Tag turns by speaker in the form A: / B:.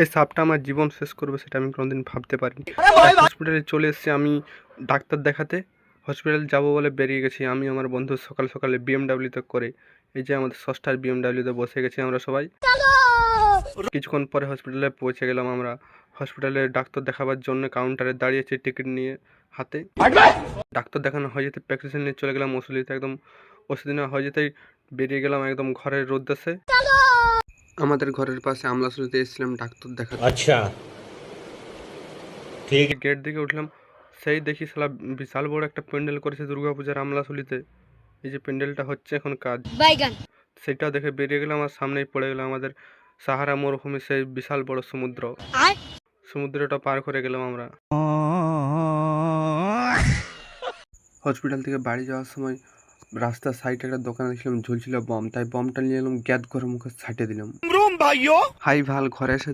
A: এই সাপটা আমার জীবন শেষ করবে সেটা আমি কোনোদিন ভাবতে পারিনি। হসপিটালে চলে এসেছি আমি ডাক্তার দেখাতে। হসপিটাল যাব বলে বেরিয়ে গেছি আমি আমার বন্ধু সকাল সকালে বিএমডাব্লিউতে করে। এই যে আমাদের ষষ্ঠার বিএমডাব্লিউতে বসে গেছি আমরা সবাই। কিছুক্ষণ পরে হসপিটালে পৌঁছে গেলাম আমরা। হসপিটালে ডাক্তার দেখাবার জন্য কাউন্টারে দাঁড়িয়েছি টিকিট নিয়ে হাতে। ডাক্তার দেখানো হয়ে যেতে প্রেসক্রিপশন নিয়ে চলে গেলাম ওষুধ একদম ওষুধ নেওয়া হয়ে যেতেই বেরিয়ে গেলাম একদম ঘরের উদ্দেশ্যে। আমাদের ঘরের পাশে আমলাসুলিতে এসেছিলাম ডাক্তার দেখা
B: আচ্ছা। ঠিক।
A: গেট দিকে উঠলাম সেই দেখি সালা বিশাল বড় একটা প্যান্ডেল করেছে দুর্গাপূজার আমলাসুলিতে। এই যে প্যান্ডেলটা হচ্ছে এখন কাজ। সেটা দেখে বেরিয়ে গেলাম আর সামনেই পড়ে গেলাম আমাদের সাহারা মরুভূমি সেই বিশাল বড় সমুদ্র। সমুদ্রটা পার করে গেলাম আমরা। হসপিটাল থেকে বাড়ি যাওয়ার সময় রাস্তার সাইডে একটা দোকানে দেখলাম ঝুলছিল বম তাই বমটা নিয়ে এলাম গ্যাদ ঘরের মুখে ছাটে দিলাম। হাই ভালো ঘরে এসে